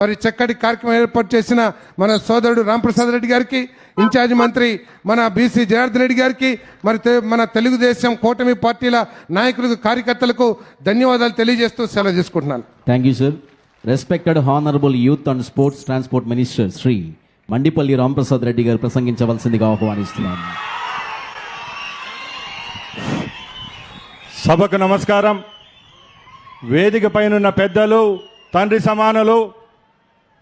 మరి చక్కటి కార్యక్రమం ఏర్పాటు చేసిన మన సోదరుడు రాంప్రసాద్ రెడ్డి గారికి ఇన్ఛార్జ్ మంత్రి మన బీసీ జనార్దన్ రెడ్డి గారికి మరి తె- మన తెలుగుదేశం కూటమి పార్టీల నాయకులకు కార్యకర్తలకు ధన్యవాదాలు తెలియజేస్తూ సెలవు తీసుకుంటున్నాను. Thank you sir respected honourable youth and sports transport minister Shri Mandipalli Ramprasad Reddy garu ప్రసంగించవలసిందిగా ఆహ్వానిస్తున్నాను. సభకు నమస్కారం. వేదిక పైనున్న పెద్దలు తండ్రి సమానులు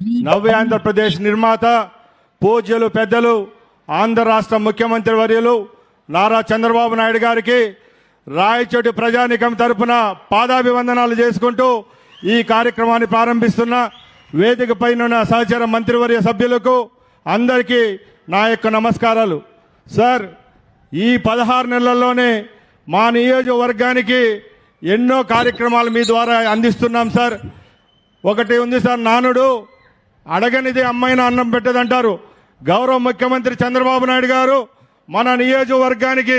నవ్య ఆంధ్రప్రదేశ్ నిర్మాత పూజ్యులు పెద్దలు ఆంధ్ర రాష్ట్ర ముఖ్యమంత్రి వర్యులు నారా చంద్రబాబు నాయుడు గారికి రాయచోటి ప్రజానికం తరపున పాదాభివందనాలు చేసుకుంటూ ఈ కార్యక్రమాన్ని ప్రారంభిస్తున్న వేదిక పైన సహచర మంత్రివర్య సభ్యులకు అందరికీ నా యొక్క నమస్కారాలు. సార్ ఈ పదహారు నెలల్లోనే మా నియోజకవర్గానికి ఎన్నో కార్యక్రమాలు మీ ద్వారా అందిస్తున్నాం సార్. ఒకటి ఉంది సార్ నానుడు అడగనిది అమ్మాయిన అన్నం పెట్టదంటారు. గౌరవ ముఖ్యమంత్రి చంద్రబాబు నాయుడు గారు మన నియోజకవర్గానికి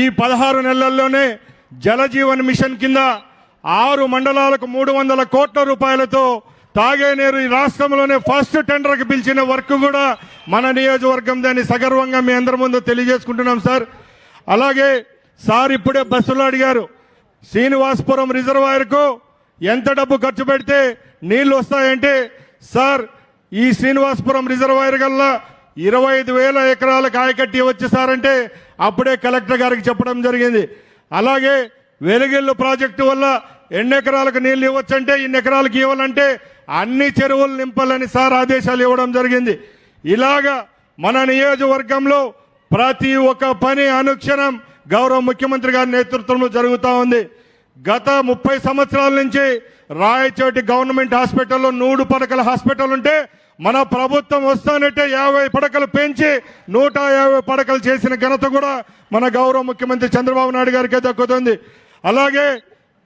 ఈ పదహారు నెలల్లోనే జలజీవన్ మిషన్ కింద ఆరు మండలాలకు మూడు వందల కోట్ల రూపాయలతో తాగేనేరు ఈ రాష్ట్రంలోనే ఫస్ట్ టెండర్కి పిలిచిన వర్క్ కూడా మన నియోజకవర్గం దాన్ని సగర్వంగా మీ అందరి ముందు తెలియజేసుకుంటున్నాం సార్. అలాగే సార్ ఇప్పుడే బస్సులో అడిగారు శ్రీనివాసపురం రిజర్వాయర్కు ఎంత డబ్బు ఖర్చు పెడితే నీళ్ళు వస్తాయంటే సార్ ఈ శ్రీనివాసపురం రిజర్వాయర్ గల్లా ఇరవై ఐదు వేల ఎకరాల కాయకట్టి వచ్చేసారంటే అప్పుడే కలెక్టర్ గారికి చెప్పడం జరిగింది. అలాగే వెలుగెల్లు ప్రాజెక్టు వల్ల ఎన్ని ఎకరాలకు నీళ్ళు ఇవ్వచ్చంటే ఇన్ని ఎకరాలకు ఇవ్వాలంటే అన్ని చెరువులు నింపాలని సార్ ఆదేశాలు ఇవ్వడం జరిగింది. ఇలాగా మన నియోజకవర్గంలో ప్రతి ఒక్క పని అనుక్షణం గౌరవ ముఖ్యమంత్రి గారి నేతృత్వంలో జరుగుతూ ఉంది. గత ముప్పై సంవత్సరాల నుంచి రాయచోటి గవర్నమెంట్ హాస్పిటల్లో నూడు పడకల హాస్పిటల్ ఉంటే మన ప్రభుత్వం వస్తానంటే యాభై పడకలు పెంచి నూట యాభై పడకలు చేసిన ఘనత కూడా మన గౌరవ ముఖ్యమంత్రి చంద్రబాబు నాయుడు గారికి దక్కుతుంది. అలాగే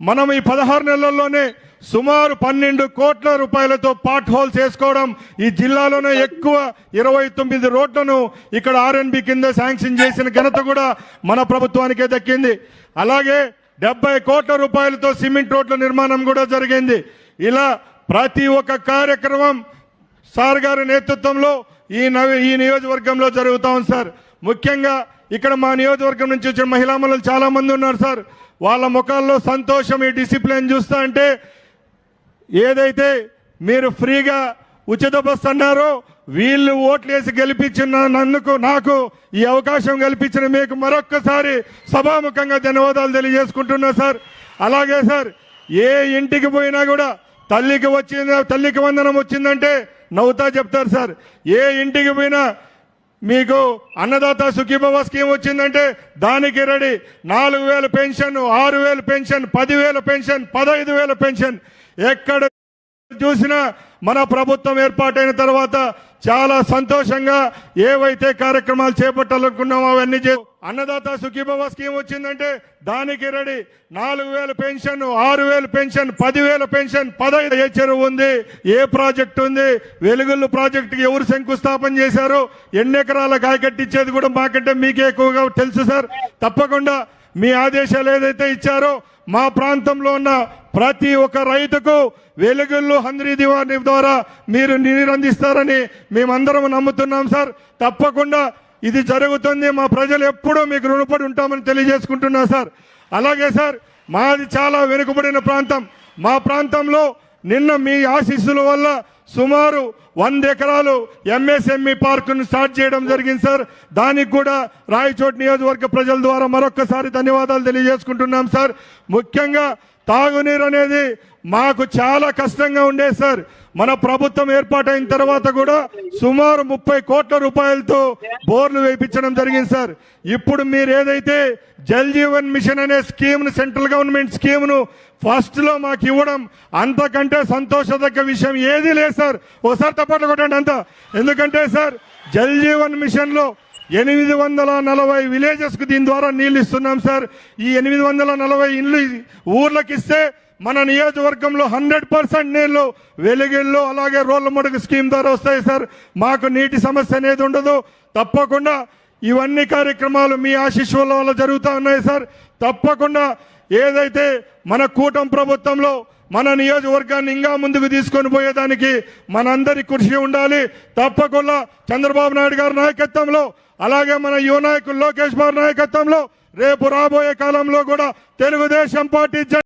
మనం ఈ పదహారు నెలల్లోనే సుమారు పన్నెండు కోట్ల రూపాయలతో పాట్ హోల్స్ వేసుకోవడం ఈ జిల్లాలోనే ఎక్కువ ఇరవై తొమ్మిది రోడ్లను ఇక్కడ ఆర్ఎన్బి కింద శాంక్షన్ చేసిన ఘనత కూడా మన ప్రభుత్వానికే దక్కింది. అలాగే డెబ్బై కోట్ల రూపాయలతో సిమెంట్ రోడ్ల నిర్మాణం కూడా జరిగింది. ఇలా ప్రతి ఒక్క కార్యక్రమం సార్ గారి నేతృత్వంలో ఈ నవ ఈ నియోజకవర్గంలో జరుగుతూ ఉంది సార్. ముఖ్యంగా ఇక్కడ మా నియోజకవర్గం నుంచి వచ్చిన మహిళా మనులు చాలామంది ఉన్నారు సార్. వాళ్ళ ముఖాల్లో సంతోషం ఈ డిసిప్లిన్ చూస్తా అంటే ఏదైతే మీరు ఫ్రీగా ఉచిత బస్సు అన్నారు. వీళ్ళు ఓట్లేసి గెలిపించిన నన్నుకు నాకు ఈ అవకాశం కల్పించిన మీకు మరొక్కసారి సభాముఖంగా ధన్యవాదాలు తెలియజేసుకుంటున్నా సార్. అలాగే సార్ ఏ ఇంటికి పోయినా కూడా తల్లికి వచ్చింది తల్లికి వందనం వచ్చిందంటే నవ్వుతా చెప్తారు సార్. ఏ ఇంటికి పోయినా మీకు అన్నదాత సుఖీభవ స్కీమ్ వచ్చిందంటే దానికి రెడీ. నాలుగు వేల పెన్షన్ ఆరు వేల పెన్షన్ పదివేల పెన్షన్ పదహైదు వేల పెన్షన్. ఎక్కడ చూసిన మన ప్రభుత్వం ఏర్పాటైన తర్వాత చాలా సంతోషంగా ఏవైతే కార్యక్రమాలు చేపట్టాలనుకున్నామో అవన్నీ చే అన్నదాత సుఖీభవ స్కీమ్ వచ్చిందంటే దానికి రెడీ. నాలుగు వేల పెన్షన్ ఆరు వేల పెన్షన్ పదివేల పెన్షన్ పదహైదు ఏ చెరువు ఉంది ఏ ప్రాజెక్ట్ ఉంది వెలుగుళ్ళు ప్రాజెక్టుకి ఎవరు శంకుస్థాపన చేశారు ఎన్ని ఎకరాల కాయకట్టించేది కూడా మాకంటే మీకే ఎక్కువగా తెలుసు సార్. తప్పకుండా మీ ఆదేశాలు ఏదైతే ఇచ్చారో మా ప్రాంతంలో ఉన్న ప్రతి ఒక్క రైతుకు వెలుగుళ్ళు హంద్రీ దివాణి ద్వారా మీరు నీరు అందిస్తారని మేమందరం నమ్ముతున్నాం సార్. తప్పకుండా ఇది జరుగుతుంది. మా ప్రజలు ఎప్పుడూ మీకు రుణపడి ఉంటామని తెలియజేసుకుంటున్నా సార్. అలాగే సార్ మాది చాలా వెనుకబడిన ప్రాంతం. మా ప్రాంతంలో నిన్న మీ ఆశీస్సుల వల్ల సుమారు వంద ఎకరాలు ఎంఎస్ఎంఈ పార్కును స్టార్ట్ చేయడం జరిగింది సార్. దానికి కూడా రాయచోటి నియోజకవర్గ ప్రజల ద్వారా మరొక్కసారి ధన్యవాదాలు తెలియజేసుకుంటున్నాం సార్. ముఖ్యంగా తాగునీరు అనేది మాకు చాలా కష్టంగా ఉండేది సార్. మన ప్రభుత్వం ఏర్పాటైన తర్వాత కూడా సుమారు ముప్పై కోట్ల రూపాయలతో బోర్లు వేయించడం జరిగింది సార్. ఇప్పుడు మీరు ఏదైతే జల్ జీవన్ మిషన్ అనే స్కీమ్ను సెంట్రల్ గవర్నమెంట్ స్కీమ్ను ఫస్ట్లో మాకు ఇవ్వడం అంతకంటే సంతోషదగ్గ విషయం ఏదీ లేదు సార్. ఒకసారి తప్పట్లు కొట్టండి అంత. ఎందుకంటే సార్ జల్ జీవన్ మిషన్లో ఎనిమిది వందల నలభై విలేజెస్కు దీని ద్వారా నీళ్ళు ఇస్తున్నాం సార్. ఈ ఎనిమిది వందల నలభై ఇల్లు ఊర్లకు ఇస్తే మన నియోజకవర్గంలో హండ్రెడ్ పర్సెంట్ నీళ్ళు వెలుగిళ్ళు అలాగే రోళ్ళ ముడుగు స్కీమ్ ద్వారా వస్తాయి సార్. మాకు నీటి సమస్య అనేది ఉండదు. తప్పకుండా ఇవన్నీ కార్యక్రమాలు మీ ఆశీస్సుల వల్ల జరుగుతూ ఉన్నాయి సార్. తప్పకుండా ఏదైతే మన కూటమి ప్రభుత్వంలో మన నియోజకవర్గాన్ని ఇంకా ముందుకు తీసుకొని పోయేదానికి మనందరి కృషి ఉండాలి. తప్పకుండా చంద్రబాబు నాయుడు గారి నాయకత్వంలో అలాగే మన యువ నాయకులు లోకేష్ బాబు నాయకత్వంలో రేపు రాబోయే కాలంలో కూడా తెలుగుదేశం పార్టీ